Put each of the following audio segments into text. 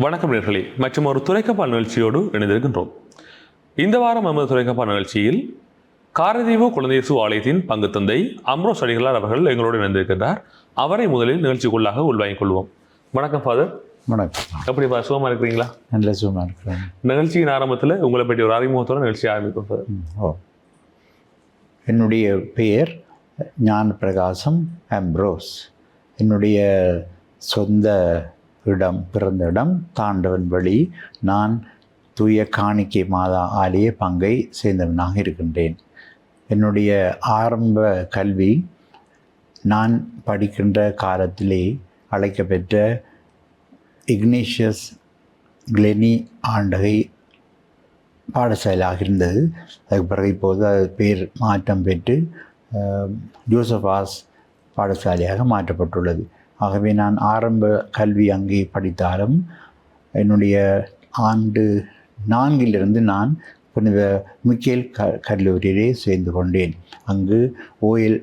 வணக்கம் நேர்களே மற்றும் ஒரு துறைக்கப்பால் நிகழ்ச்சியோடு இணைந்திருக்கின்றோம். இந்த வாரம் நமது துறைக்கப்பால் நிகழ்ச்சியில் காரதீவு குழந்தையசு ஆலயத்தின் பங்கு தந்தை அம்ரோஸ் அடிகளார் அவர்கள் எங்களோடு இணைந்திருக்கின்றார். அவரை முதலில் நிகழ்ச்சிக்குள்ளாக உள்வாங்கிக் கொள்வோம். வணக்கம் ஃபாதர் வணக்கம். எப்படி பா சுகமா இருக்கிறீங்களா? நல்ல சுகமாக இருக்கிறேன். நிகழ்ச்சியின் ஆரம்பத்தில் உங்களை பற்றி ஒரு அறிமுகத்தோட நிகழ்ச்சி ஆரம்பிக்கும் ஓ. என்னுடைய பெயர் ஞான பிரகாசம் அம்ப்ரோஸ் என்னுடைய சொந்த இடம் பிறந்த இடம் தாண்டவன் வழி. நான் தூய காணிக்கை மாதா ஆலய பங்கை சேர்ந்தவனாக இருக்கின்றேன். என்னுடைய ஆரம்ப கல்வி நான் படிக்கின்ற காலத்திலே அழைக்கப்பெற்ற இக்னேஷியஸ் கிளெனி ஆண்டகை பாடசாலையாக இருந்தது. அதுக்கு பிறகு இப்போது அது பேர் மாற்றம் பெற்று அஹ், ஜோசபாஸ் பாடசாலையாக மாற்றப்பட்டுள்ளது. ஆகவே நான் ஆரம்ப கல்வி அங்கே படித்தாலும் என்னுடைய ஆண்டு நான்கிலிருந்து நான் புனித மிக்கேல் க கல்லூரியிலே சேர்ந்து கொண்டேன். அங்கு ஓயல்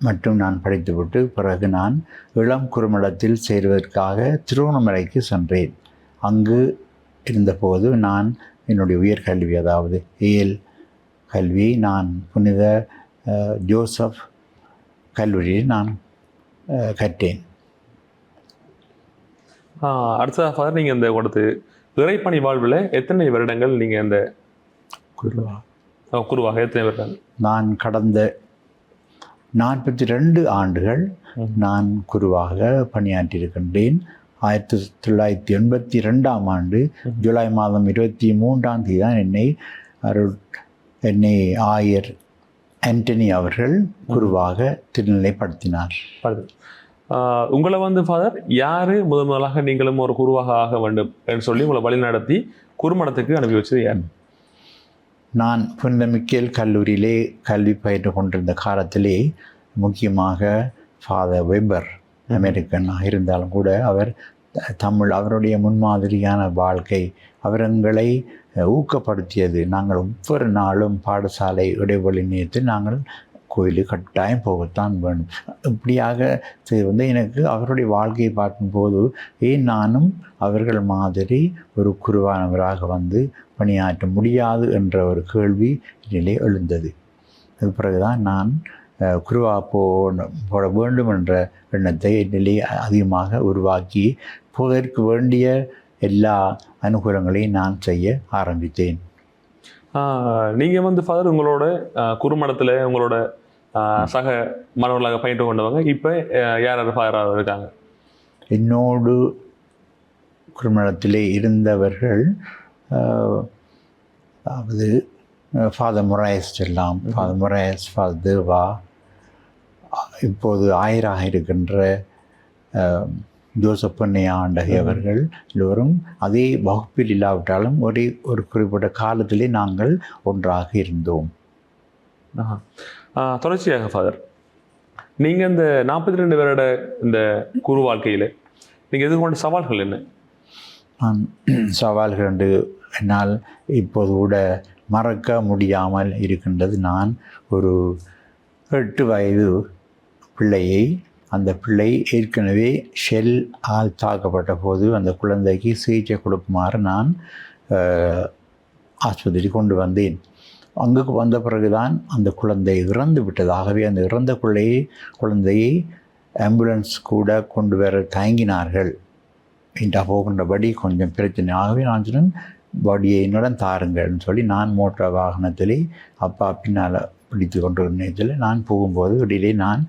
மட்டும் நான் படித்துவிட்டு பிறகு நான் இளம் குறுமடத்தில் சேருவதற்காக திருவண்ணாமலைக்கு சென்றேன். அங்கு இருந்தபோது நான் என்னுடைய உயர்கல்வி அதாவது ஏல் கல்வியை நான் புனித ஜோசப் கல்லூரியில் நான் கற்றேன். அடுத்ததாக ஃபாதர் நீங்கள் இந்த கொடுத்து இறைப்பணி வாழ்வில் எத்தனை வருடங்கள் நீங்கள் இந்த குருவா. குருவாக எத்தனை வருடங்கள் நான் கடந்த நாற்பத்தி ரெண்டு ஆண்டுகள் நான் குருவாக பணியாற்றியிருக்கின்றேன். ஆயிரத்தி தொள்ளாயிரத்தி எண்பத்தி ரெண்டாம் ஆண்டு ஜூலை மாதம் இருபத்தி மூன்றாம் தேதி தான் என்னை அருள் என்னை ஆயர் ஆண்டனி அவர்கள் குருவாக திருநிலைப்படுத்தினார். உங்களை வந்து ஃபாதர் யாரு முதன் முதலாக நீங்களும் ஒரு குருவாக ஆக வேண்டும் என்று சொல்லி உங்களை வழி நடத்தி குருமடத்துக்கு அனுப்பி வச்சது யார்? நான் புனித மிக்கேல் கல்லூரியிலே கல்வி பயின்று கொண்டிருந்த காலத்திலே முக்கியமாக ஃபாதர் வெபர் அமெரிக்கனாக இருந்தாலும் கூட அவர் தமிழ் அவருடைய முன்மாதிரியான வாழ்க்கை அவர் எங்களை அஹ், ஊக்கப்படுத்தியது. நாங்கள் ஒவ்வொரு நாளும் பாடசாலை இடைவெளி நேரத்தில் நாங்கள் கோயிலுக்கு கட்டாயம் போகத்தான் வேணும். இப்படியாக வந்து எனக்கு அவருடைய வாழ்க்கையை பார்க்கும்போது ஏன் நானும் அவர்கள் மாதிரி ஒரு குருவானவராக வந்து பணியாற்ற முடியாது என்ற ஒரு கேள்வி நிலை எழுந்தது. அது பிறகுதான் நான் குருவா போட வேண்டும் என்ற எண்ணத்தை நிலையை அதிகமாக உருவாக்கி போவதற்கு வேண்டிய எல்லா அனுகூலங்களையும் நான் செய்ய ஆரம்பித்தேன். நீங்கள் வந்து ஃபாதர் உங்களோட குறுமடத்தில் உங்களோட சக மாணவர்களாக பயின்று கொண்டவங்க. இப்போ யார் யார் ஃபாதராக இருக்காங்க? என்னோடு குருமணத்திலே இருந்தவர்கள் அதாவது ஃபாதர் முராயஸ் செல்லாம் ஃபாதர் முராயஸ் ஃபாதர் தேவா இப்போது ஆயராக இருக்கின்ற ஜோசப் பொன்னையா ஆண்டகை அவர்கள் எல்லோரும் அதே வகுப்பில் இல்லாவிட்டாலும் ஒரே ஒரு குறிப்பிட்ட காலத்திலே நாங்கள் ஒன்றாக இருந்தோம். தொடர்ச்சியாக ஃபாதர் நீங்கள் இந்த நாற்பத்தி ரெண்டு வருட இந்த குரு வாழ்க்கையில் நீங்கள் எதிர்கொண்ட சவால்கள் என்ன? சவால்கள் என்று என்னால் இப்போது கூட மறக்க முடியாமல் இருக்கின்றது. நான் ஒரு எட்டு வயது பிள்ளையை அந்த பிள்ளை ஏற்கனவே ஷெல் ஆல் தாக்கப்பட்ட போது அந்த குழந்தைக்கு சிகிச்சை கொடுக்குமாறு நான் ஆஸ்பத்திரி கொண்டு வந்தேன். அங்கு வந்த பிறகுதான் அந்த குழந்தை இறந்து விட்டது. ஆகவே அந்த இறந்த பிள்ளையை குழந்தையை ஆம்புலன்ஸ் கூட கொண்டு வர தயங்கினார்கள். இன்றா போகின்றபடி கொஞ்சம் பிரச்சனை. ஆகவே நான் சொன்னேன் பாடியை என்னுடன் தாருங்கள்னு சொல்லி நான் மோட்டார் வாகனத்திலே அப்பா பின்னால் பிடித்து கொண்டிருந்த நேரத்தில் நான் போகும்போது இடையிலே நான்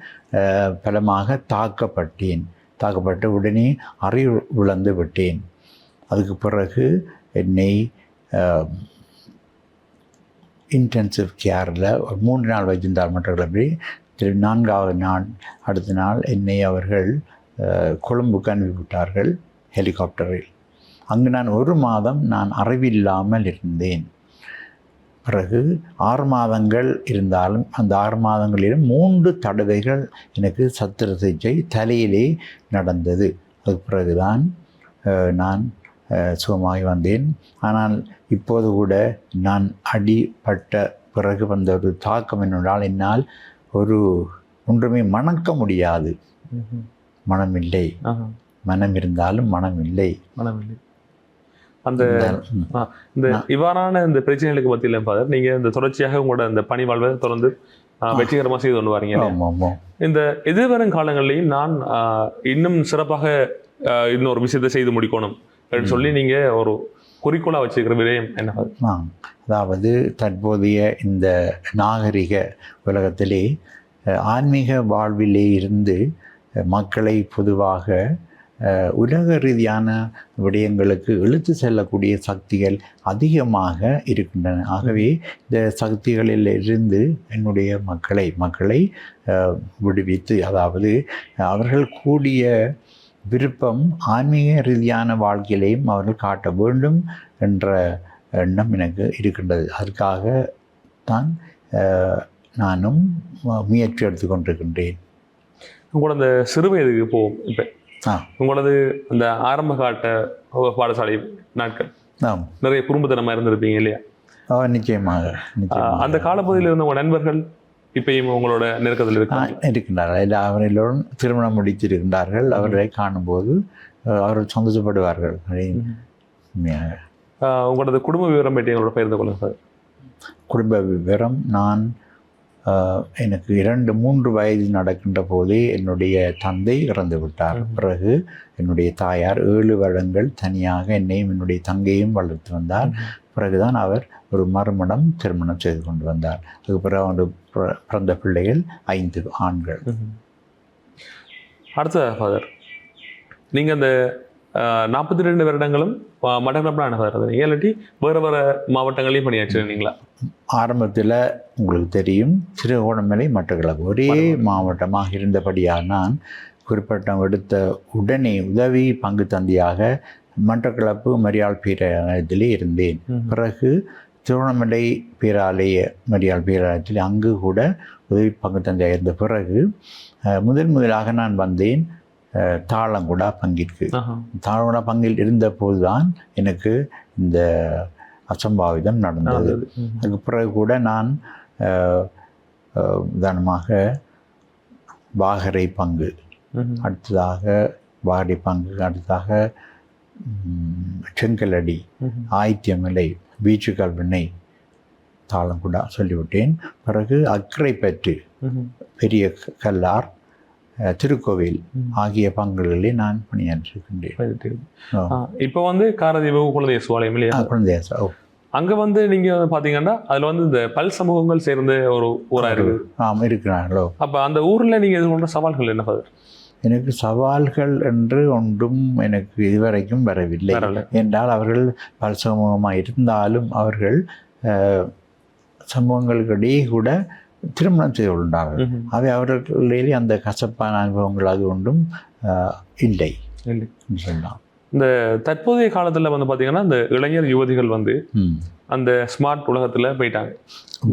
பலமாக தாக்கப்பட்டேன். தாக்கப்பட்டு உடனே அறிவு விழுந்து விட்டேன். அதுக்கு பிறகு என்னை இன்டென்சிவ் கேரில் ஒரு மூன்று நாள் வைத்திருந்தால் அப்படி திரு நான்காவது நாள் அடுத்த நாள் என்னை அவர்கள் கொழும்புக்கு அனுப்பிவிட்டார்கள் ஹெலிகாப்டரில். அங்கு நான் ஒரு மாதம் நான் அறிவில்லாமல் இருந்தேன். பிறகு ஆறு மாதங்கள் இருந்தாலும் அந்த ஆறு மாதங்களிலும் மூன்று தடவைகள் எனக்கு சத்திர சிகிச்சை தலையிலே நடந்தது. அதுக்கு பிறகுதான் நான் சுகமாகி வந்தேன். ஆனால் இப்போது கூட நான் அடிபட்ட பிறகு வந்த ஒரு தாக்கம் என்னென்றால் என்னால் ஒரு ஒன்றுமே மணக்க முடியாது. மனமில்லை. ஆஹா. மனம் இருந்தாலும் மனம் இல்லை மனமில்லை. அந்த ம். ஆ, இந்த இவ்வாறான இந்த பிரச்சனைகளுக்கு மத்தியில ஃபாதர் நீங்க இந்த தொடர்ச்சியாக உங்களோட இந்த பணி வாழ்வை தொடர்ந்து ஆ, வெற்றிகரமா செய்து கொண்டு வரீங்க. இந்த எதிர்வரும் காலங்கள்லையும் நான் இன்னும் சிறப்பாக இன்னொரு விஷயத்தை செய்து முடிக்கணும் அப்படின்னு சொல்லி நீங்க ஒரு குறிக்கோளா வச்சிருக்கிற விடயம் என்ன. அதாவது தற்போதைய இந்த நாகரிக உலகத்திலே ஆன்மீக வாழ்விலே இருந்து மக்களை பொதுவாக உலக ரீதியான விடயங்களுக்கு இழுத்து செல்லக்கூடிய சக்திகள் அதிகமாக இருக்கின்றன ஆகவே இந்த சக்திகளில் இருந்து என்னுடைய மக்களை மக்களை விடுவித்து அதாவது அவர்கள் கூடிய விருப்பம் ஆன்மீக ரீதியான வாழ்க்கையிலையும் அவர்கள் காட்ட வேண்டும் என்ற எண்ணம் எனக்கு இருக்கின்றது. அதற்காக தான் நானும் முயற்சி எடுத்துக்கொண்டிருக்கின்றேன் உங்களோட சிறு வயதுக்கு போவோம் இப்ப ஆ. உங்களது அந்த ஆரம்ப காட்ட பாடசாலை நாட்கள். நிறைய குறும்புத்தனமா இருந்திருப்பீங்க இல்லையா? நிச்சயமாக அந்த காலப்பகுதியில் இருந்த உங்க நண்பர்கள் இப்பயும் உங்களோட நெருக்கத்தில் இருக்கின்றார்கள். அவர்களும் திருமணம் முடித்திருக்கின்றார்கள் அவர்களை காணும்போது அவர்கள் சந்தோஷப்படுவார்கள். உங்களோட குடும்ப விவரம் பற்றி எங்களோட பகிர்ந்து கொள்ளுங்க சார். குடும்ப விவரம் நான் எனக்கு இரண்டு மூன்று வயது நடக்கின்ற போதே என்னுடைய தந்தை இறந்து விட்டார். பிறகு என்னுடைய தாயார் ஏழு வருடங்கள் தனியாக என்னையும் என்னுடைய தங்கையும் வளர்த்து வந்தார். பிறகுதான் அவர் ஒரு மறுமணம் திருமணம் செய்து கொண்டு வந்தார். அதுக்கு பிறகு அவருடைய பிற- பிறந்த பிள்ளைகள் ஐந்து ஆண்கள். அடுத்த ஃபாதர் நீங்கள் அந்த நாற்பத்தி ரெண்டு வருடங்களும் மட்டக்களப்பில் என்ன ஃபாதர் இல்லாட்டி வேறு வேறு மாவட்டங்களையும் பணியாற்றிருந்தீங்களா? ஆரம்பத்தில் உங்களுக்கு தெரியும் திருகோணமலை மட்டக்களப்பு. ஒரே மாவட்டமாக இருந்தபடியால் நான் குறிப்பிட்டம் எடுத்த உடனே உதவி பங்கு தந்தியாக மட்டக்களப்பு மரியாள் பேராலயத்திலே இருந்தேன். பிறகு திருவண்ணாமலை பேராலய மரியாள் பேராலயத்தில் அங்கு கூட உதவி பங்கு தந்தையாக இருந்த பிறகு முதல் முதலாக நான் வந்தேன் தாளங்குடா பங்கிற்கு. தாளங்குடா பங்கில் இருந்தபோது தான் எனக்கு இந்த அசம்பாவிதம் நடந்தது. அதுக்கு பிறகு கூட நான் உதாரணமாக வாகரை பங்கு. அடுத்ததாக வாகரை பங்கு அடுத்ததாக செங்கலடி. ஆயித்தியமலை பீச்சு கல்வினை தாளங்குடா சொல்லிவிட்டேன் பிறகு அக்கரைப்பற்று ம். பெரிய கல்லார் திருக்கோவில். ஆகிய பங்குகளிலே நான் பணியாற்றிருக்கின்றேன் இப்போ வந்து காரதீப குழந்தை சுவாலயம் இல்லையா ஓ அங்க வந்து நீங்க பாத்தீங்கன்னா அதுல வந்து இந்த பல் சமூகங்கள் சேர்ந்த ஒரு ஊரா இருக்கு. ஆம் இருக்கிறார்களோ அப்ப அந்த ஊர்ல நீங்க எதிர்கொண்ட சவால்கள் என்ன ஃபாதர்? எனக்கு சவால்கள் என்று ஒன்றும் எனக்கு இதுவரைக்கும் வரவில்லை. என்றால் அவர்கள் பல சமூகமாக இருந்தாலும் அவர்கள் சமூகங்களுக்கிடையே கூட திருமணம் செய்து கொண்டார்கள். அவை அவர்களிடையே அந்த கசப்பான அனுபவங்கள் அது ஒன்றும் இல்லை. சொல்லலாம் இந்த தற்போதைய காலத்துல வந்து பாத்தீங்கன்னா இந்த இளைஞர் யுவதிகள் வந்து. அந்த ஸ்மார்ட் உலகத்துல போயிட்டாங்க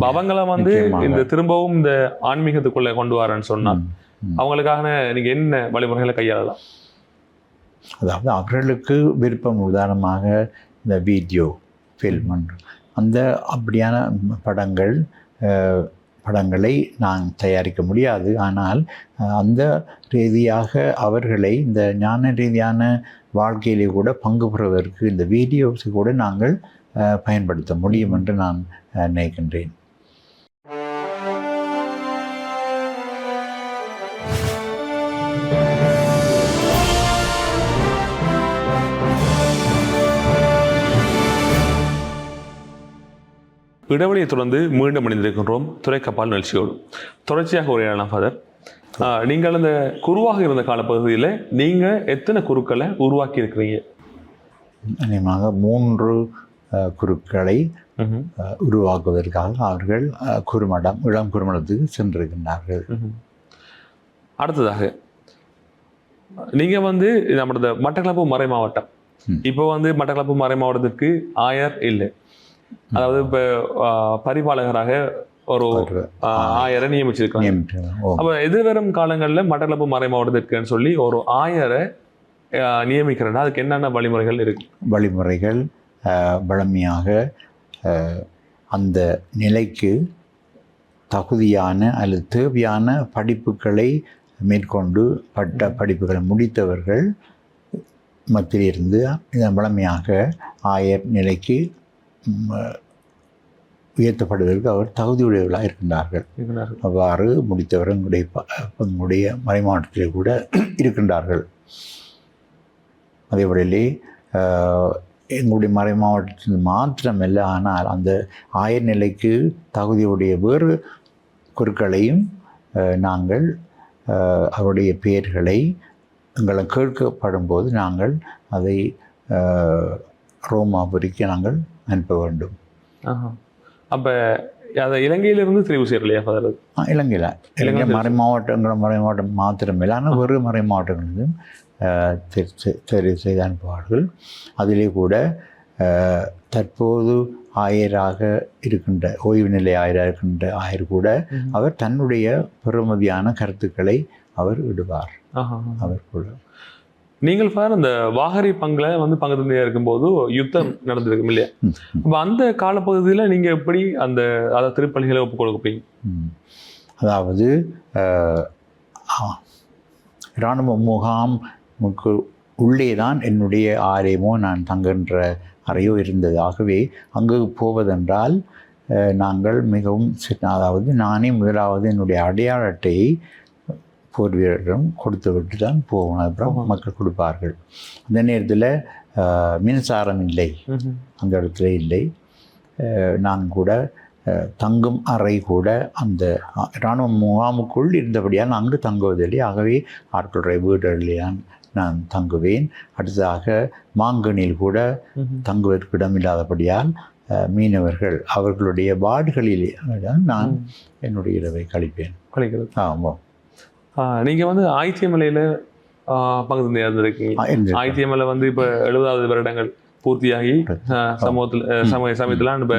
அவங்கள வந்து. இந்த திரும்பவும் இந்த ஆன்மீகத்துக்குள்ள கொண்டு வரேன்னு சொன்னா ம். ம். அவங்களுக்கான நீங்க என்ன வழிமுறைகளை கையாளலாம் அதாவது அவர்களுக்கு விருப்பம் உதாரணமாக இந்த வீடியோ ஃபில்ம் அந்த அப்படியான படங்கள் படங்களை நான் தயாரிக்க முடியாது ஆனால் அந்த ரீதியாக அவர்களை இந்த ஞான ரீதியான வாழ்க்கையிலே கூட பங்கு பெறுவதற்கு இந்த வீடியோஸை கூட நாங்கள் பயன்படுத்த முடியும் என்று நான் நினைக்கின்றேன். இடைவெளியை தொடர்ந்து மீண்டும் அணிந்திருக்கின்றோம் துறைக்கப்பால் நிகழ்ச்சியோடு. தொடர்ச்சியாக உரையாடலாம் ஃபாதர். நீங்கள் இந்த குருவாக இருந்த காலப்பகுதியில் நீங்க எத்தனை குருக்களை உருவாக்கி இருக்கிறீங்க மூன்று குருக்களை உருவாக்குவதற்காக அவர்கள் குருமடம் இளம் குருமடத்துக்கு சென்றிருக்கின்றார்கள். அடுத்ததாக நீங்க வந்து நம்மளோட மட்டக்களப்பு மறை மாவட்டம். இப்போ வந்து மட்டக்களப்பு மறை மாவட்டத்திற்கு ஆயர் இல்லை. அதாவது இப்போ பரிபாலகராக ஒரு ஒரு ஆஹ், ஆயரை நியமிச்சிருக்காங்க அப்ப எதிர்வரும் காலங்களில் மட்டக்களப்பு மறை மாவட்டத்திற்குன்னு சொல்லி ஒரு ஆயரை நியமிக்கிறேன்னா அதுக்கு என்னென்ன வழிமுறைகள் இருக்கு? வழிமுறைகள் வழமையாக அந்த நிலைக்கு தகுதியான அல்லது தேவையான படிப்புகளை மேற்கொண்டு பட்ட படிப்புகளை முடித்தவர்கள் மத்தியில் இருந்து இதன் வளமையாக ஆயர் நிலைக்கு உயர்த்தப்படுவதற்கு அவர் தகுதியுடையவர்களாக இருக்கின்றார்கள். அவ்வாறு முடித்தவர் எங்களுடைய எங்களுடைய மறைமாவட்டத்திலே கூட இருக்கின்றார்கள் அதேபடியிலே ஆஹ், எங்களுடைய மறை மாவட்டத்தில் மாத்திரமல்ல ஆனால் அந்த ஆயர் நிலைக்கு தகுதியுடைய வேறு குருக்களையும் நாங்கள் அவருடைய பெயர்களை எங்களை கேட்கப்படும் போது நாங்கள் அதை ரோமாபுரிக்கு நாங்கள் அனுப்ப வேண்டும் ஆஹா. அப்ப அதை இலங்கையிலிருந்து தெரிவு செய்யலையா ஃபாதர் ஆ, இலங்கையில். இலங்கை மறை மாவட்டங்கள் மறை மாவட்டம் மாத்திரமில்லை ஆனால் வெறு மறை தெ- தெரிவு செய்து அனுப்புவார்கள் அதிலே கூட தற்போது ஆயராக இருக்கின்ற ஓய்வு நிலை ஆயராக இருக்கின்ற ஆயர் கூட. அவர் தன்னுடைய பெறுமதியான கருத்துக்களை அவர் விடுவார். அவர் கூட. நீங்கள் ஃபாதர் அந்த வாகரி பங்குல வந்து பங்கு தந்தையா இருக்கும்போது யுத்தம் நடந்திருக்கும் இல்லையா? அப்ப அந்த காலப்பகுதியில நீங்க எப்படி அந்த அதை திருப்பணிகளை ஒப்புக் கொடுப்பீங்க. அதாவது இராணுவ முகாமுக்கு உள்ளே தான் என்னுடைய ஆலயமோ நான் தங்குகின்ற அறையோ இருந்தது. ஆகவே அங்கு போவதென்றால் நாங்கள் மிகவும் அதாவது நானே முதலாவது என்னுடைய அடையாள அட்டையை போர் வீரரிடம் கொடுத்து விட்டு தான் போவோம் அப்புறம். மக்கள் கொடுப்பார்கள். அந்த நேரத்தில் மின்சாரம் இல்லை. அந்த இடத்துல இல்லை. நான் கூட தங்கும் அறை கூட அந்த இராணுவ முகாமுக்குள் இருந்தபடியால் அங்கு தங்குவதில்லை. ஆகவே ஆட்களுடைய வீடுகளிலே நான் நான் தங்குவேன். அடுத்ததாக மாங்கனில் கூட. தங்குவதற்கு இடமில்லாதபடியால் அஹ், மீனவர்கள் அவர்களுடைய வார்டுகளிலே நான். என்னுடைய இரவை கழிப்பேன். கழிக்கிறது. ஆமாம். ஆஹ் நீங்க வந்து ஆயித்தியமலையில பங்கு தந்தையா இருந்திருக்கீங்க இருந்திருக்கேன். ஆயித்தியமலை வந்து இப்ப எழுபதாவது வருடங்கள் பூர்த்தியாகி சமூகத்துல சமய சமயத்துல இப்ப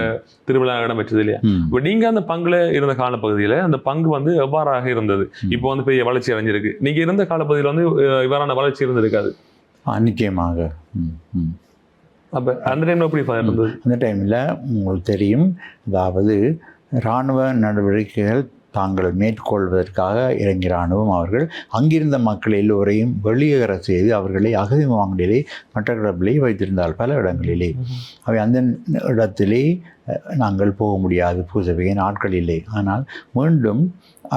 திருவிழா இடம் பெற்றது இல்லையா. இப்ப நீங்க அந்த பங்குல இருந்த காலப்பகுதியில அந்த பங்கு வந்து எவ்வாறாக இருந்தது? இப்போ வந்து பெரிய வளர்ச்சி அடைஞ்சிருக்கு. நீங்க இருந்த காலப்பகுதியில வந்து இவ்வாறான வளர்ச்சி இருந்திருக்காது. நிச்சயமாக. அப்ப அந்த டைம்ல எப்படி இருந்தது? அந்த டைமில் உங்களுக்கு தெரியும் அதாவது இராணுவ நடவடிக்கைகள் தாங்கள் மேற்கொள்வதற்காக இறங்கிய இராணுவம் அவர்கள். அங்கிருந்த மக்கள் எல்லோரையும் வெளியேற செய்து அவர்களை அகதி முகாம்களிலே மட்டக்களப்பிலே வைத்திருந்தால் பல இடங்களிலே. அவை அந்த இடத்திலே நாங்கள் போக முடியாது பூசவையின் ஆட்கள் இல்லை ஆனால் மீண்டும்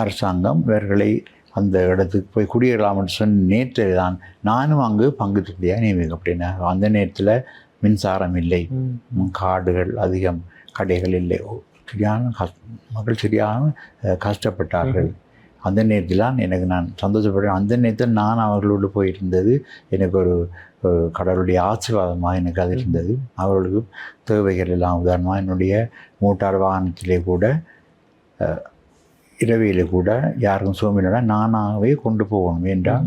அரசாங்கம் இவர்களை அந்த இடத்துக்கு போய் குடியேறலாம் என்று சொன்ன நேரத்தில் தான் நானும் அங்கு பங்கு தந்தையாக நியமிக்கப்பட்டேன் அந்த நேரத்தில் மின்சாரம் இல்லை. காடுகள் அதிகம் கடைகள் இல்லை. சரியான கஷ் மக்கள் சரியான கஷ்டப்பட்டார்கள். அந்த நேரத்தில் எனக்கு நான் சந்தோஷப்பட்டேன் அந்த நேரத்தில் நான் அவர்களோடு போயிருந்தது. எனக்கு ஒரு கடவுளுடைய ஆசீர்வாதமாக எனக்கு அது இருந்தது. அவர்களுக்கு தேவைகள் எல்லாம் உதாரணமாக என்னுடைய மோட்டார் வாகனத்திலே கூட இரவியில் கூட யாருக்கும் சோமினா நானாகவே கொண்டு போகணும் என்றால்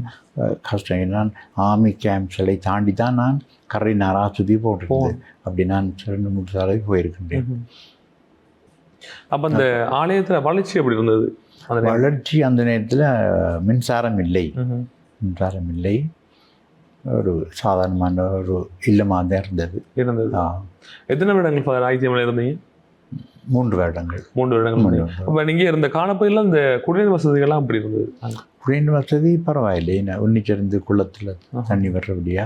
கஷ்டம். நான் ஆர்மி கேம்ப்ஸ்களை தாண்டி தான் நான் கரை நாரா சுற்றி போட்டிருந்தேன். அப்படி நான் ரெண்டு மூணு தடவை போயிருக்கின்றேன். அப்ப அந்த ஆலயத்துல வளர்ச்சி எப்படி இருந்தது? வளர்ச்சி அந்த நேரத்தில் மின்சாரம் இல்லை. மின்சாரம் இல்லை. ஒரு சாதாரணமான ஒரு இல்லமாக தான் இருந்தது. இருந்தது. எத்தனை வருடங்கள் ஃபாதர் ஆயித்தியமலை இருந்தீங்க மூன்று வருடங்கள். மூன்று வருடங்கள். அப்ப நீங்க இருந்த காலப்பகுதியில அந்த குடிநீர் வசதிகள்லாம் அப்படி இருந்தது. குடிநீர் வசதி பரவாயில்லை. நான் உன்னிச்சிருந்து குளத்தில். தண்ணி வர்றபடியா.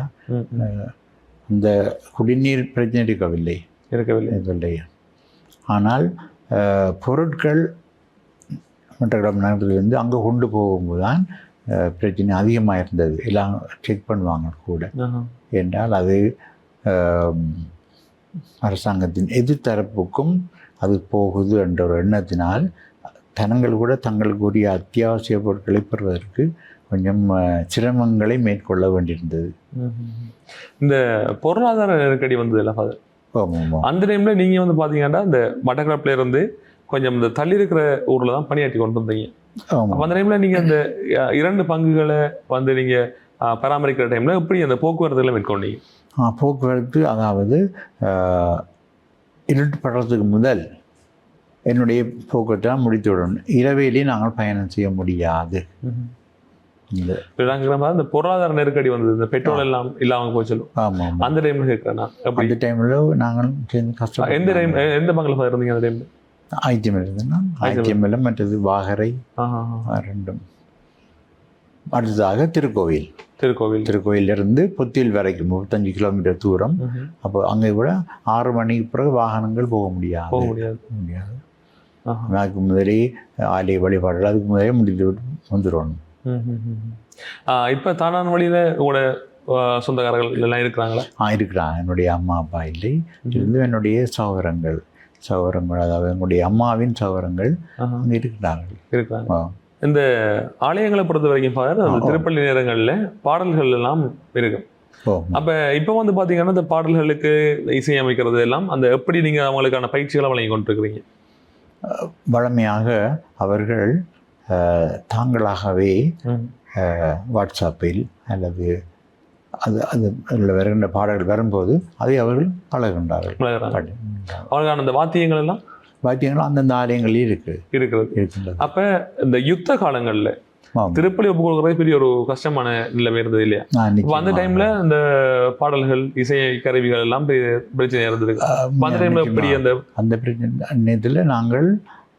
அந்த குடிநீர் பிரச்சனை இருக்கவில்லை. இருக்கவில்லை. இருக்கவில்லை. ஆனால் பொருட்கள் மட்டக்களப்பு நகரத்திலிருந்து அங்கே கொண்டு போகும்போது தான் பிரச்சனை அதிகமாக இருந்தது எல்லாம் செக் பண்ணுவாங்க கூட. என்றால் அது அரசாங்கத்தின் எதிர்த்தரப்புக்கும் அது போகுது என்ற ஒரு எண்ணத்தினால் தனங்கள் கூட தங்களுக்கு உரிய அத்தியாவசிய பொருட்களை பெறுவதற்கு கொஞ்சம் சிரமங்களை மேற்கொள்ள வேண்டியிருந்தது. இந்த பொருளாதார நெருக்கடி வந்தது இல்ல ஃபாதர் அந்த டைம்ல நீங்க வந்து பாத்தீங்கன்னா இந்த மட்டக்களப்புல இருந்து கொஞ்சம் இந்த தள்ளி இருக்கிற ஊர்ல தான் பணியாற்றி கொண்டு வந்தீங்க. அந்த டைம்ல நீங்க அந்த இரண்டு பங்குகளை வந்து நீங்க அஹ், பராமரிக்கிற டைம்ல எப்படி அந்த போக்குவரத்துல மேற்கொண்டீங்க? ஆ, போக்குவரத்து அதாவது இருட்டு படுறதுக்கு முதல் என்னுடைய போக்குவரத்தை முடித்து விடணும் இரவிலே நாங்கள் பயணம் செய்ய முடியாது. இந்த இப்ப நாங்க கேக்குற மாதிரி இந்த பொருளாதார நெருக்கடி வந்தது இந்த பெட்ரோல் எல்லாம் இல்லாம போய் சொல்லும். ஆமாம் அந்த டைம்ல கேட்கிறேன் அந்த டைமில் நாங்கள் சேர்ந்து கஷ்டம் எந்த டைம் எந்த father இருந்தீங்க அந்த டைம்ல ஐத்தியம் இருந்ததுன்னா ஐத்தியம் இல்லை மற்றது வாகரை ஆ, ரெண்டும். அடுத்ததாக திருக்கோவில். திருக்கோவில். திருக்கோயிலிருந்து புத்தில் வரைக்கும் முப்பத்தஞ்சு கிலோமீட்டர் தூரம். அப்போ அங்கே விட ஆறு மணிக்கு பிறகு வாகனங்கள் போக முடியாது. போக முடியாது. முடியாது. அதுக்கு முதலே ஆலய வழிபாடுகள் அதுக்கு முதலே முடிந்து விட்டு வந்துடணும். இப்ப தானான் வழியில உங்களோட சொந்தக்காரர்கள் எல்லாம் இருக்கிறாங்களா? ஆ இருக்கிறான் என்னுடைய அம்மா அப்பா இல்லை. இருந்து என்னுடைய சகோதரங்கள் சகோதரங்கள் அதாவது என்னுடைய அம்மாவின் சகோதரங்கள். அங்கே இருக்கிறார்கள். இருக்கிறாங்க. இந்த ஆலயங்களை பொறுத்த வரைக்கும் பாரு அந்த ஆ, ஆ. திருப்பள்ளி நேரங்கள்ல பாடல்கள் எல்லாம் இருக்கு ஓ. அப்ப இப்ப வந்து பாத்தீங்கன்னா இந்த பாடல்களுக்கு இசை அமைக்கிறது எல்லாம் அந்த எப்படி நீங்க அவங்களுக்கான பயிற்சிகளை வழங்கி கொண்டிருக்கிறீங்க? வழமையாக அவர்கள் தாங்களாகவே வாட்ஸ்அப்பில் அல்லது அது அது அதில் வருகின்ற பாடல்கள் வரும்போது அதை அவர்கள். பழகுகின்றார்கள். அவங்களுக்கான அந்த வாத்தியங்கள் எல்லாம் வாத்தியங்கள் அந்தந்த ஆலயங்களில் இருக்கு இருக்கிறது இருக்கின்றது அப்ப இந்த யுத்த காலங்கள்ல. திருப்பலி ஒப்பு கொடுக்கறது பெரிய ஒரு கஷ்டமான நிலைமை இருந்தது இல்லையா அந்த. டைம்ல இந்த பாடல்கள் இசை கருவிகள் எல்லாம் பிரச்சனை அப்ப அந்த டைம்ல. எப்படி அந்த அந்த பிரச்சனை நாங்கள்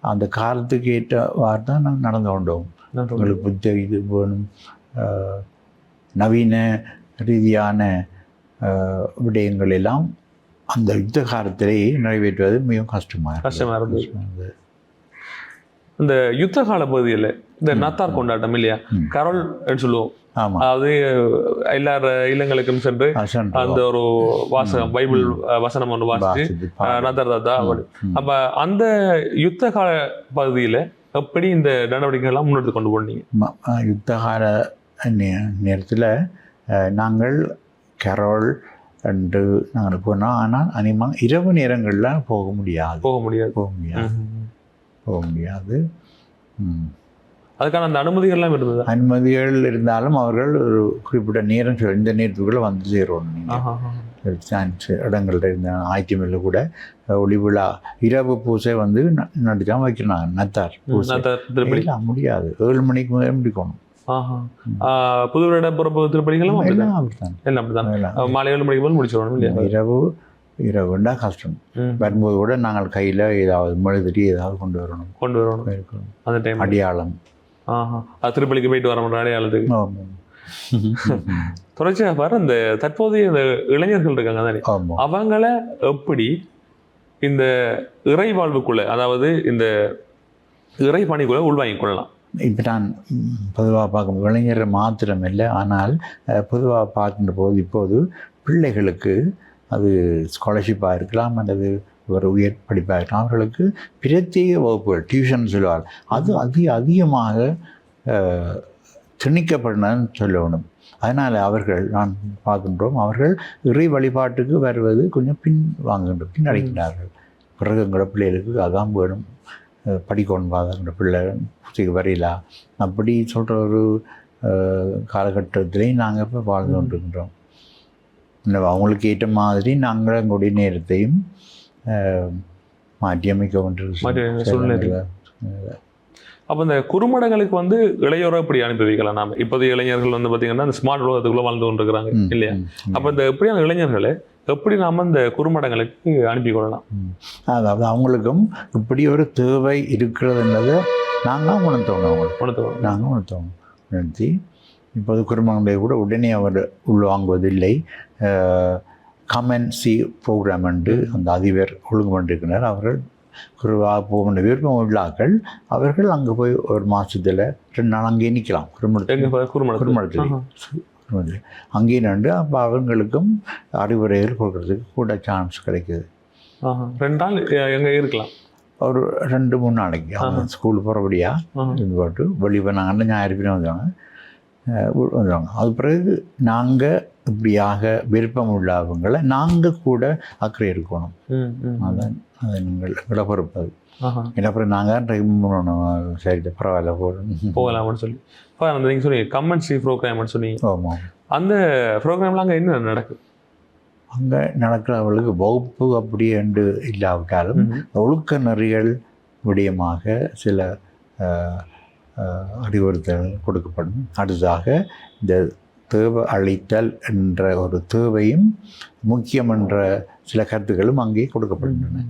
அந்த காலத்துக்கு ஏற்றவாறு தான் நாங்கள் நடந்து கொண்டோம். உங்களுக்கு புத்த இது வேணும். நவீன ரீதியான விடயங்கள் எல்லாம் அந்த யுத்த காலத்திலே நிறைவேற்றுவது மிகவும் கஷ்டமாக இருந்தது. கஷ்டமா இருந்தது. இந்த யுத்த கால பகுதியில் இந்த நத்தார் கொண்டாட்டம் இல்லையா. கரோல் என்று சொல்லுவோம். அதாவது எல்லார் இல்லங்களுக்கும் சென்று அந்த ஒரு வாசகம் பைபிள் வசனம் ஒன்று வாசிச்சு வாசித்து. நத்தார் தாத்தா. அப்ப அந்த யுத்த கால பகுதியில எப்படி இந்த நடவடிக்கைகள் எல்லாம் முன்னெடுத்து கொண்டு போனீங்க? யுத்த கால நேரத்தில் நாங்கள் கரோல் என்று நாங்கள் போனோம். ஆனால் அனிமாக இரவு நேரங்களில் போக முடியாது. போக முடியாது. போக முடியாது. போக முடியாது. அதுக்கான அந்த அனுமதிகள் எல்லாம் இருந்ததா? அனுமதிகள் இருந்தாலும் அவர்கள் ஒரு குறிப்பிட்ட நேரம் இந்த நேரத்துக்குள்ளே வந்து சேரணும் இடங்கள்ல இருந்த ஆய்ச்சிமில்ல கூட ஒளி விழா இரவு பூசை வந்து நடிச்சாம வைக்கிறாங்க நத்தார் பூசை. முடியாது. ஏழு மணிக்கு முதல்ல முடிக்கணும். புது வருட பிறப்பு எல்லாம் அப்படித்தான். எல்லாம். அஹ், மாலை ஏழு மணிக்கு போல் முடிச்சிடணும் இல்லையா? இரவு இரவுண்டா கஷ்டம். வரும்போது கூட நாங்கள் கையில் ஏதாவது மெழுதிரி ஏதாவது கொண்டு வரணும். கொண்டு வரணும். அந்த டைம் அடையாளம். திருப்பலிக்கு போயிட்டு வர அடையாளத்துக்கு ஆமாம் தொடர்ச்சியாக பாரு அந்த தற்போதைய இந்த இளைஞர்கள் இருக்காங்க தானே அவங்கள எப்படி இந்த இறை வாழ்வுக்குள்ள அதாவது இந்த இறை பணிக்குள்ள உள்வாங்கிக் கொள்ளலாம்? இப்போ நான் பொதுவாக பார்க்கும் இளைஞர் மாத்திரம் இல்லை ஆனால் பொதுவாக பார்க்கின்ற போது இப்போது பிள்ளைகளுக்கு அது ஸ்காலர்ஷிப்பாக இருக்கலாம் அல்லது ஒரு உயர் படிப்பாக அவர்களுக்கு பிரத்யேக வகுப்புகள் டியூஷன் சொல்லுவார். அது அதிக அதிகமாக திணிக்கப்படணும்னு சொல்லணும். அதனால் அவர்கள் நான் பார்க்கின்றோம் அவர்கள் இறை வழிபாட்டுக்கு வருவது கொஞ்சம் பின் வாங்குகின்ற பின் அடைக்கிறார்கள் பிறகு எங்களோட பிள்ளைகளுக்கு அதான் வேணும் படிக்கணும் பாதங்கிற பிள்ளை பூஜைக்கு வரையிலா? அப்படி சொல்கிற ஒரு காலகட்டத்திலையும் நாங்கள் இப்போ வாழ்ந்து கொண்டிருக்கின்றோம். அவங்களுக்கு ஏற்ற மாதிரி நாங்கள் எங்களுடைய நேரத்தையும் அஹ், மாற்றி அமைக்க மாற்றி அமைக்க சூழ்நிலை. அப்போ இந்த குறுமடங்களுக்கு வந்து இளையோரை எப்படி அனுப்பி வைக்கலாம் நாம. இப்போதைய இளைஞர்கள் வந்து பார்த்தீங்கன்னா இந்த ஸ்மார்ட் உலகத்துக்குள்ள வாழ்ந்து கொண்டிருக்கிறாங்க இல்லையா. அப்போ இந்த எப்படியான இளைஞர்களை எப்படி நாம இந்த குறுமடங்களுக்கு அனுப்பி கொள்ளலாம்? அதாவது அவங்களுக்கும் இப்படி ஒரு தேவை இருக்கிறதுன்றதை நாங்கள் உணர்த்தோணும் அவங்களுக்கு. உணர்த்து நாங்கள் உணர்த்தோம். உணர்த்தி இப்போது குடும்பங்களை கூட உடனே அவர் உள்வாங்குவதில்லை. கமெண்ட் சி ப்ரோக்ராம் என்று அந்த அதிபர் ஒழுங்கு பண்ணிருக்கிறார். அவர்கள் குருவாக போகின்ற விருப்பம் உள்ளாக்கள் அவர்கள் அங்கே போய் ஒரு மாதத்தில் ரெண்டு நாள் அங்கேயே நிற்கலாம். எங்க குடும்பத்தில் பா- குறுமடத்து குறுமடத்தில் ஆஹா. குடும்பத்தில் அங்கேயே நின்று அப்போ அவங்களுக்கும் அறிவுரைகள் கொடுக்கறதுக்கு கூட சான்ஸ் கிடைக்குது. ரெண்டு நாள் எங்க இருக்கலாம்? ஒரு ரெண்டு மூணு நாளைக்கு. அவங்க ஸ்கூல் போகிறபடியா. இது போட்டு வெளியே நாங்கள் ஞாயிறு உ- வந்துடுவாங்க அது பிறகு நாங்கள் இப்படியாக விருப்பம் உள்ளவங்களை நாங்கள் கூட அக்கறை இருக்கணும். அதான் அது நீங்கள் எங்களை ஆஹா. என்ன அப்புறம் நாங்கள் பண்ணணும். சரி பரவாயில்ல போகணும் போகலாம்னு சொல்லி. இப்போ அந்த நீங்கள் சொன்னீங்க கமெண்ட்ஸி ப்ரோக்ராம்னு சொன்னீங்க. ஆமாம் அந்த ப்ரோக்ராம்ல அங்கே என்ன நடக்குது அங்கே நடக்கிறவங்களுக்கு வகுப்பு அப்படி என்று இல்லாவிட்டாலும். ஒழுக்க நெறிகள் விடயமாக சில அறிவுறுத்தல் கொடுக்கப்படும். அடுத்ததாக இந்த தேவை அளித்தல் என்ற ஒரு தேவையும் முக்கியம் என்ற சில கருத்துக்களும் அங்கே கொடுக்கப்படுகின்றன.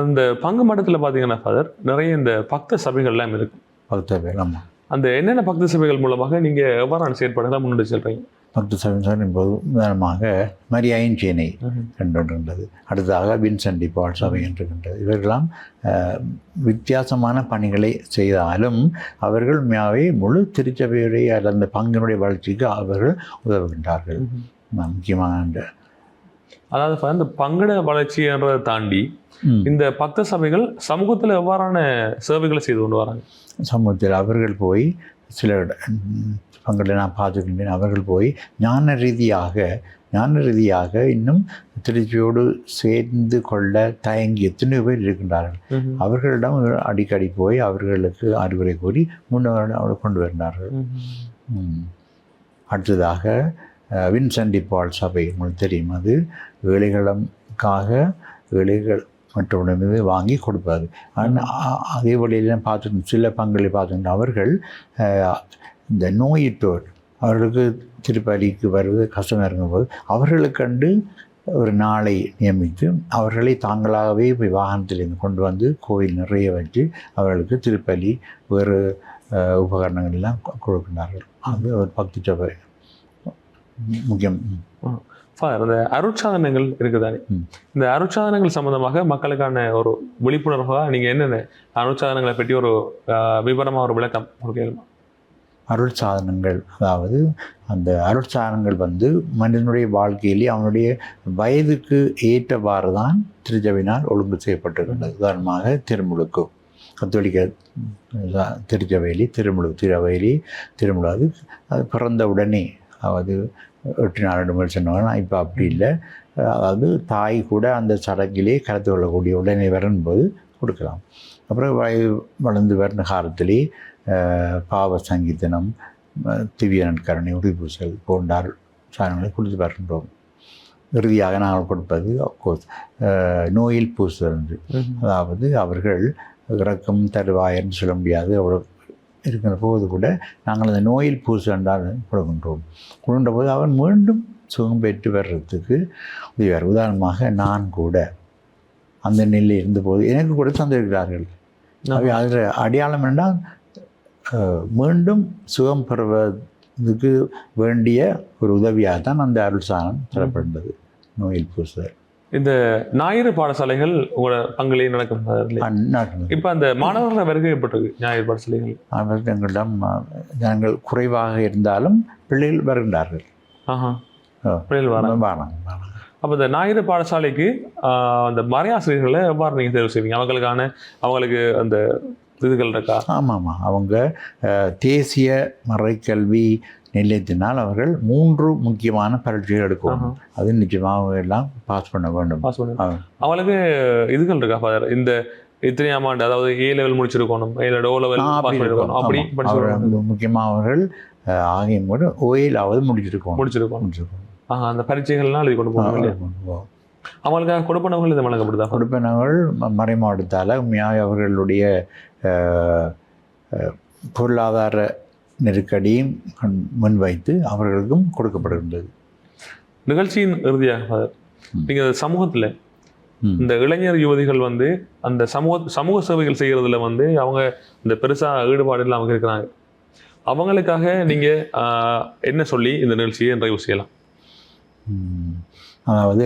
அந்த பங்கு மடத்தில் பார்த்தீங்கன்னா ஃபாதர் நிறைய இந்த பக்த சபைகள்லாம் இருக்கு. பக்த பேர் ஆமாம் அந்த என்னென்ன பக்தி சபைகள் மூலமாக நீங்க எவ்வாறான செயற்பாடுகளை முன்னெடுத்து செல்றீங்க? பக்த சவின் போது உதாரணமாக மரியாயின் சேனை என்றொன்றுகின்றது அடுத்ததாக வின்சென்டி பால் சபை என்றுகின்றது இவர்களெல்லாம் வித்தியாசமான பணிகளை செய்தாலும் அவர்கள் உண்மையாகவே முழு திருச்சபையுடைய அந்த பங்கினுடைய வளர்ச்சிக்கு அவர்கள் உதவுகின்றார்கள். முக்கியமான அதாவது இந்த பங்கட வளர்ச்சி என்றதை தாண்டி. இந்த பக்த சபைகள் சமூகத்துல எவ்வாறான சேவைகளை செய்து கொண்டு வராங்க? சமூகத்தில் அவர்கள் போய் சில பங்களை நான் பார்த்துக்கின்றேன். அவர்கள் போய் ஞான ரீதியாக ஞான ரீதியாக இன்னும் திருச்சியோடு சேர்ந்து கொள்ள தயங்கி எத்தனையோ பேர் இருக்கின்றார்கள். அவர்களிடம் அடிக்கடி போய் அவர்களுக்கு அறிவுரை கூறி முன்னவர் அவர்கள் கொண்டு வருகிறார்கள். அடுத்ததாக வின்சென்டி பால் சபை உங்களுக்கு தெரியும். அது ஏழைகளுக்காக ஏழைகள் மற்றவரிடமிருந்து வாங்கி கொடுப்பாரு. ஆனால் அதே வழியில் பார்த்துட்டு சில பங்களை பார்த்துட்டு அவர்கள் இந்த நோயிட்டோர் அவர்களுக்கு திருப்பதிக்கு வருவது கஷ்டம் இருக்கும்போது அவர்களுக்கு கண்டு ஒரு நாளை நியமித்து அவர்களை தாங்களாகவே போய் வாகனத்திலிருந்து கொண்டு வந்து கோயில் நிறைய வச்சு அவர்களுக்கு திருப்பலி வேறு அஹ், உபகரணங்கள் எல்லாம் கொ- கொடுக்கின்றார்கள். அது ஒரு பக்தி சபை முக்கியம். ஃபாதர் அந்த அருட்சாதனங்கள் இருக்குதானே. இந்த அருட்சாதனங்கள் சம்பந்தமாக மக்களுக்கான ஒரு விழிப்புணர்வாக நீங்க என்னென்ன அருட்சாதனங்களை பற்றி ஒரு ஆஹ், விவரமா ஒரு விளக்கம் கொடுக்கணுமா அருள் சாதனங்கள் அதாவது அந்த அருள் சாதனங்கள் வந்து மனிதனுடைய வாழ்க்கையிலே அவனுடைய வயதுக்கு ஏற்றவாறு தான் திருச்சபையினால் ஒழுங்கு செய்யப்பட்டிருக்கின்றது. உதாரணமாக திருமுழுக்கு. கத்தோலிக்க திருச்சபையிலே திருமுழு திருவையிலே திருமுழு. அது பிறந்த உடனே அதாவது எட்டு நாலு முதல் சொன்னாங்க இப்போ அப்படி இல்லை. அதாவது தாய் கூட அந்த சடங்கிலே கலந்து கொள்ளக்கூடிய உடனே வரும்போது கொடுக்கலாம். அப்புறம் வயது வளர்ந்து வருன காலத்திலே பாவ சங்கீதனம் திவ்ய நற்கரணை உறுதிப்பூசல் போன்ற அருள் சாதனங்களை கொடுத்து வருகின்றோம் இறுதியாக நாங்கள் கொடுப்பது அப்கோர்ஸ் நோயில் பூசுதல் என்று. அதாவது அவர்கள் இறக்கம் தருவாயன்னு சொல்ல முடியாது. அவ்வளோ இருக்கிற போது கூட நாங்கள் அந்த நோயில் பூசு என்றால் கொடுக்கின்றோம் கொடுக்கின்ற போது அவன் மீண்டும் சுகம் பெற்று வர்றதுக்கு உதவியார் உதாரணமாக நான் கூட அந்த நிலையில் இருந்தபோது எனக்கு கூட தந்திருக்கிறார்கள். அவை அதில் அடையாளம் என்றால் மீண்டும் சுகம் பெறுவதற்கு வேண்டிய ஒரு உதவியாக தான் அந்த அருள் சாணம் தரப்படுகிறது நோயில் பூசுதல். இந்த ஞாயிறு பாடசாலைகள் உங்களோட பங்குலேயே நடக்கும் இப்ப அந்த மாணவர்கள வருகை எப்பட்டிருக்கு ஞாயிறு பாடசாலைகள். எங்களிடம் ஜனங்கள் குறைவாக இருந்தாலும் பிள்ளைகள் வருகின்றார்கள். ஆஹா. ஆ. பிள்ளைகள் வராங்க. அப்போ இந்த ஞாயிறு பாடசாலைக்கு அந்த மறையாசிரியர்களை எவ்வாறு நீங்கள் தேர்வு செய்வீங்க? அவங்களுக்கான அவங்களுக்கு அந்த இதுகள் இருக்கா? ஆமாம். ஆமாம் அவங்க தேசிய மறைக்கல்வி நிலையத்தினால் அவர்கள் மூன்று முக்கியமான பரீட்சைகள் எடுக்கும் ஆஹா. அது நிச்சயமாக எல்லாம் பாஸ் பண்ண வேண்டும். பாஸ் பண்ணு ஆ. அவங்களுக்கு இதுகள் இருக்கா ஃபாதர் இந்த இத்தனையாம் ஆண்டு அதாவது ஏ லெவல் முடிச்சிருக்கணும் ஏ லெவல் ஓ லெவல் அப்படி முக்கியமாக அவர்கள் ஆகியும் கூட ஓயிலாவது முடிச்சிருக்கோம் முடிச்சிருக்கணும். முடிச்சிருக்கோம் ஆஹ் அந்த பரீட்சைகள்லாம் எழுதி கொண்டு போகணும் அவங்களுக்காக கொடுப்பனவர்கள் இது வழங்கப்படுதா கொடுப்பினர்கள் ம- மறைமாவட்டத்தால் உண்மையாக அவர்களுடைய பொருளாதார நெருக்கடியும் முன்வைத்து அவர்களுக்கும் கொடுக்கப்படுகின்றது. நிகழ்ச்சியின் இறுதியாக ஃபாதர் ம். நீங்க சமூகத்துல. இந்த இளைஞர் யுவதிகள் வந்து அந்த சமூக சமூக சேவைகள் செய்யறதுல வந்து அவங்க இந்த பெருசா ஈடுபாடு இல்லாம இருக்கிறாங்க. அவங்களுக்காக நீங்க ஆஹ், என்ன சொல்லி இந்த நிகழ்ச்சியை நிறைவு செய்யலாம். அதாவது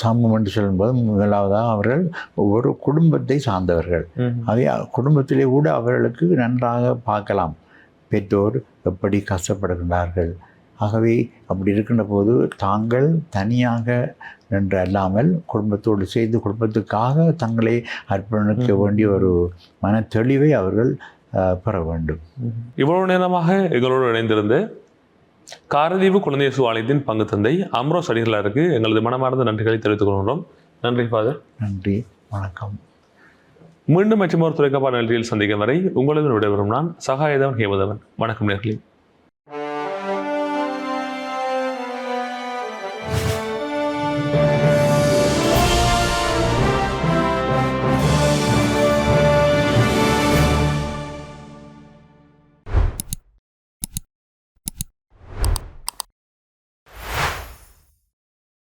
சமூகம் என்று சொல்லும்போது முதலாவதாக அவர்கள் ஒவ்வொரு குடும்பத்தை சார்ந்தவர்கள். அதே குடும்பத்திலே கூட அவர்களுக்கு நன்றாக பார்க்கலாம். பெற்றோர் எப்படி கஷ்டப்படுகின்றார்கள்? ஆகவே அப்படி இருக்கின்ற போது தாங்கள் தனியாக நின்று அல்லாமல் குடும்பத்தோடு சேர்ந்து குடும்பத்துக்காக தங்களை அர்ப்பணிக்க. வேண்டிய ஒரு மன தெளிவை அவர்கள் பெற வேண்டும். இவ்வளவு நேரமாக எங்களோடு இணைந்திருந்த காரதீவு குழந்தையசு ஆலயத்தின் பங்கு தந்தை அம்ரோஸ் அடிகளாருக்கு எங்களது மனமார்ந்த நன்றிகளை தெரிவித்துக் கொள்கிறோம் நன்றி ஃபாதர் நன்றி வணக்கம். மீண்டும் மற்றும் ஒரு துறைக்கப்பாடு நிகழ்ச்சியில் சந்திக்கும் வரை உங்களது விடைபெறும் நான் சகாயதவன் ஹேமதவன். வணக்கம் நேர்களே.